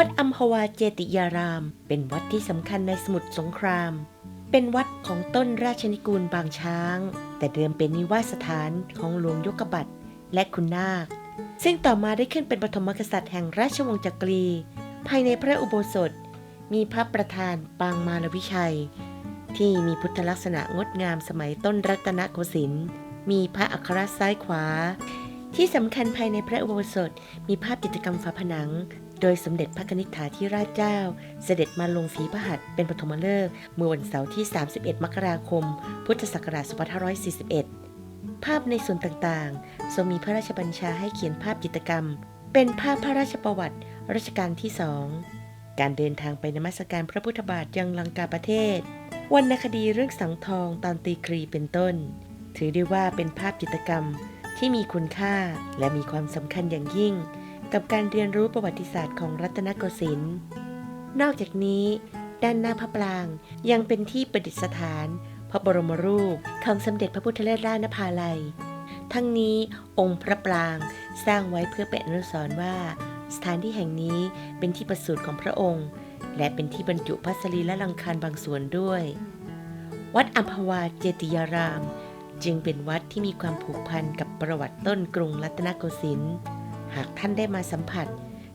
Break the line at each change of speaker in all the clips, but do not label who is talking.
วัดอัมพวาเจติยาราม เป็นวัดที่สำคัญในสมุทรสงคราม เป็นวัดของต้นราชนิกูลบางช้าง แต่เดิมเป็นนิวาสถานของหลวงยกบัตรและคุณนาค ซึ่งต่อมาได้ขึ้นเป็นปฐมกษัตริย์แห่งราชวงศ์จักรี ภายในพระอุโบสถ มีพระประธานปางมารวิชัย ที่มีพุทธลักษณะงดงามสมัยต้นรัตนโกสินทร์ มีพระอัครซ้ายขวาที่สำคัญภายในพระอุโบสถมีภาพจิตรกรรมฝาผนัง โดยสมเด็จพระกนิษฐาธิราชเจ้า เสด็จมาลงฝีพระหัตถ์เป็นปฐมฤกษ์เมื่อวันเสาร์ที่ 31 มกราคม พุทธศักราช2541 ภาพในส่วนต่างๆ ทรงมีพระราชบัญชาให้เขียนภาพจิตรกรรม เป็นภาพพระราชประวัติรัชกาลที่สองการเดินทางไปนมัสการพระพุทธบาทยังลังกาประเทศ วรรณคดีเรื่องสังทองตอนตีครีเป็นต้น ถือได้ว่าเป็นภาพจิตรกรรมที่มีคุณค่าและมีความสำคัญอย่างยิ่ง กับการเรียนรู้ประวัติศาสตร์ของรัตนโกสินทร์ นอกจากนี้ ด้านหน้าพระปรางยังเป็นที่ประดิษฐาน พระบรมรูปของสมเด็จพระพุทธเลิศราชนภาลัย ทั้งนี้องค์พระปรางสร้างไว้เพื่อเป็นอนุสรณ์ว่า สถานที่แห่งนี้เป็นที่ประสูติของพระองค์ และเป็นที่บรรจุพระสรีและลังคารบางส่วนด้วย วัดอัมพวาเจติยาราม จึงเป็นวัดที่มีความผูกพันกับประวัติต้นกรุงรัตนโกสินทร์ หากท่านได้มาสัมผัส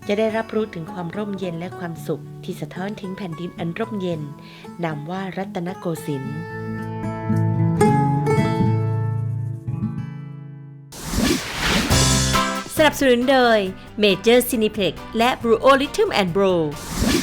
จะได้รับรู้ถึงความร่มเย็นและความสุข ที่สะท้อนถึงแผ่นดินอันร่มเย็น นามว่ารัตนโกสินทร์สนับสนุนโดย Major Cineplex และ b r u o l i t h u m and Bro